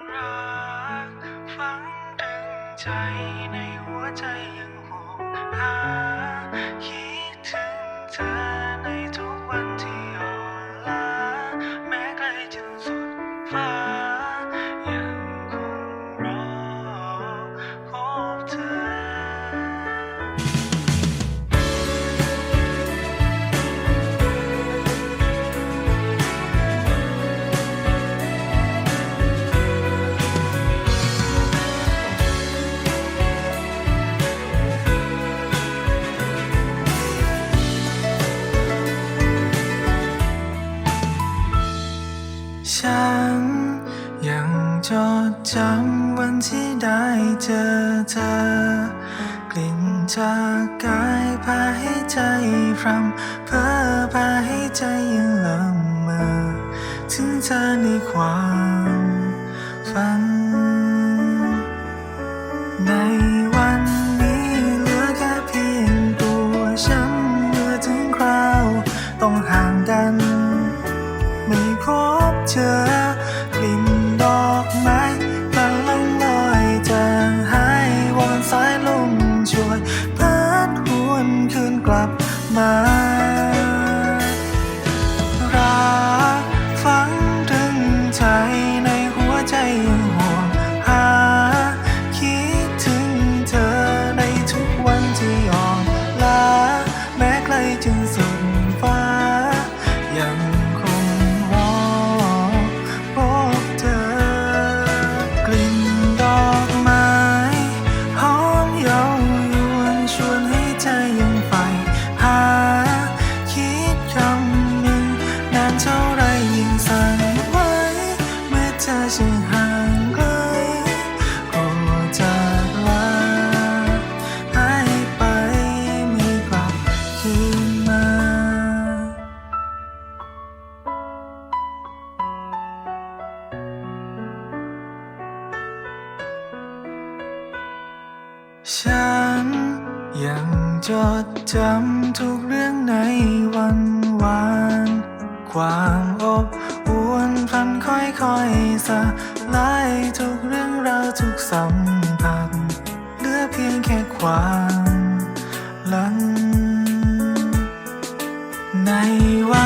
รักฝังดึงใจในหัวใจ ฉันยังจดจำวันที่ได้เจอเธอกลิ่นจากกายพาให้ใจพรำเพ้อพาให้ใจยังละเมอถึงเธอในความฝันใน เท่าไรยิ่งสั่นไหวเมื่อเธอช่างห่างไกลกลัวจากลาหายไปไม่กลับคืนมาฉันยังจดจำทุกเรื่องในวัน ความอบอวนพลันค่อยๆสลายทุกเรื่องราวทุกสัมผัสเหลือเพียงแค่ความหลังในวัน